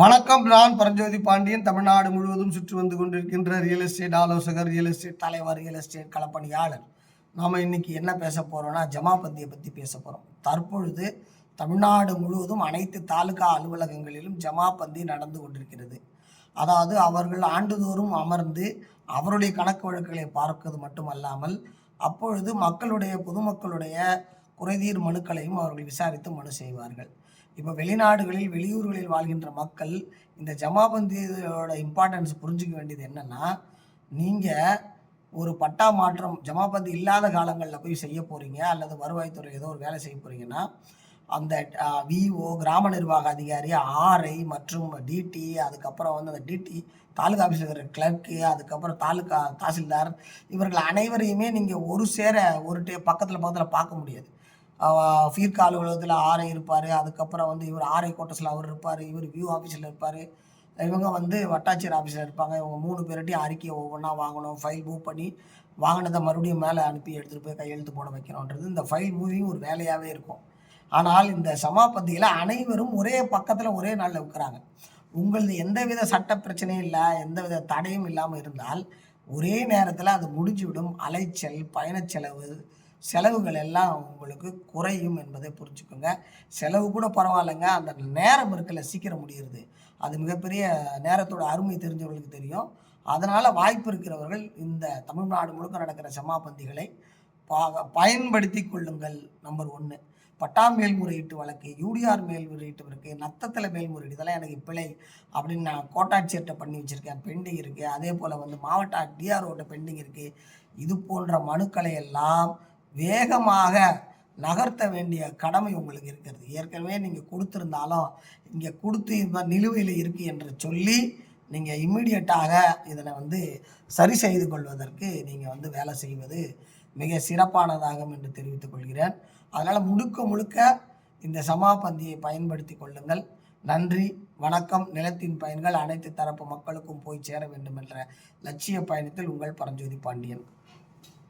வணக்கம் நான் பரஞ்சோதி பாண்டியன். தமிழ்நாடு முழுவதும் சுற்றி வந்து கொண்டிருக்கின்ற ரியல் எஸ்டேட் ஆலோசகர் ரியல் எஸ்டேட் தலைவர் ரியல் எஸ்டேட் களப்பணியாளர். நாம் இன்னைக்கு என்ன பேச போகிறோம்னா ஜமாபந்தியை பற்றி பேச போகிறோம் தற்பொழுது தமிழ்நாடு முழுவதும் அனைத்து தாலுகா அலுவலகங்களிலும் ஜமாபந்தி நடந்து கொண்டிருக்கிறது. அதாவது அவர்கள் ஆண்டுதோறும் அமர்ந்து அவருடைய கணக்கு வழக்குகளை பார்ப்பது மட்டுமல்லாமல் அப்பொழுது மக்களுடைய பொதுமக்களுடைய குறைதீர் மனுக்களையும் அவர்கள் விசாரித்து மனு செய்வார்கள். இப்போ வெளிநாடுகளில் வெளியூர்களில் வாழ்கின்ற மக்கள் இந்த ஜமாபந்தியோட இம்பார்ட்டன்ஸ் புரிஞ்சுக்க வேண்டியது என்னென்னா நீங்கள் ஒரு பட்டா மாற்றம் ஜமாபந்தி இல்லாத காலங்களில் போய் செய்ய போகிறீங்க அல்லது வருவாய்த்துறை ஏதோ ஒரு வேலை செய்ய போகிறீங்கன்னா அந்த விஓ கிராம நிர்வாக அதிகாரி ஆர்ஐ மற்றும் டிடி அதுக்கப்புறம் வந்து அந்த டிடி தாலுகா ஆஃபீஸில் இருக்கிற கிளர்க்கு அதுக்கப்புறம் தாலுகா தாசில்தார் இவர்கள் அனைவரையுமே நீங்கள் ஒரு சேர ஒரு டே பக்கத்தில் பக்கத்தில் பார்க்க முடியாது. ஃபீர்கா அலுவலகத்தில் ஆர்ஐ இருப்பார். அதுக்கப்புறம் வந்து இவர் ஆர்ஐ கோட்டஸில் அவர் இருப்பார். இவர் வியூ ஆஃபீஸில் இருப்பார். இவங்க வந்து வட்டாட்சியர் ஆஃபீஸில் இருப்பாங்க. இவங்க மூணு பேர்கிட்டையும் அறிக்கையை ஒவ்வொன்றா வாங்கணும். ஃபைல் மூவ் பண்ணி வாங்கினதை மறுபடியும் மேலே அனுப்பி எடுத்துகிட்டு போய் கையெழுத்து போட வைக்கணுன்றது. இந்த ஃபைல் மூவிங் ஒரு வேலையாகவே இருக்கும். ஆனால் இந்த சமாபத்தியில் அனைவரும் ஒரே பக்கத்தில் ஒரே நாளில் உட்குறாங்க உங்களது எந்தவித சட்ட பிரச்சனையும் இல்லை எந்தவித தடையும் இல்லாமல் இருந்தால் ஒரே நேரத்தில் அது முடிஞ்சுவிடும். அலைச்சல் பயணச் செலவு செலவுகள் எல்லாம் உங்களுக்கு குறையும் என்பதை புரிஞ்சுக்கோங்க. செலவு கூட பரவாயில்லைங்க. அந்த நேரம் இருக்குல்ல சீக்கிரம் முடியுது அது மிகப்பெரிய நேரத்தோட அருமை தெரிஞ்சவர்களுக்கு தெரியும். அதனால் வாய்ப்பு இருக்கிறவர்கள் இந்த தமிழ்நாடு முழுக்க நடக்கிற சமாபந்திகளை பா பயன்படுத்தி கொள்ளுங்கள். நம்பர் ஒன்று பட்டா மேல்முறையீட்டு வழக்கு யூடிஆர் மேல்முறையீட்டு வழக்கு நத்தத்தில் மேல்முறையீடு இதெல்லாம் எனக்கு பிழை அப்படின்னு நான் கோட்டாட்சியர்கிட்ட பண்ணி வச்சுருக்கேன். பெண்டிங் இருக்குது அதே போல் வந்து மாவட்ட டிஆர்ஓட்ட பெண்டிங் இருக்குது இது போன்ற மனுக்களை எல்லாம் வேகமாக நகர்த்த வேண்டிய கடமை உங்களுக்கு இருக்கிறது. ஏற்கனவே நீங்கள் கொடுத்துருந்தாலும் இங்கே கொடுத்து இந்த நிலுவையில் இருக்குது என்று சொல்லி நீங்கள் இம்மிடியட்டாக இதனை வந்து சரி செய்து கொள்வதற்கு நீங்கள் வந்து வேலை செய்வது மிக சிறப்பானதாகும் என்று தெரிவித்துக் கொள்கிறேன். அதனால் முழுக்க முழுக்க இந்த சமாபந்தியை பயன்படுத்தி கொள்ளுங்கள். நன்றி வணக்கம். நிலத்தின் பயன்கள் அனைத்து தரப்பு மக்களுக்கும் போய் சேர வேண்டும் என்ற லட்சிய பயணத்தில் உங்கள் பரஞ்சோதி பாண்டியன்.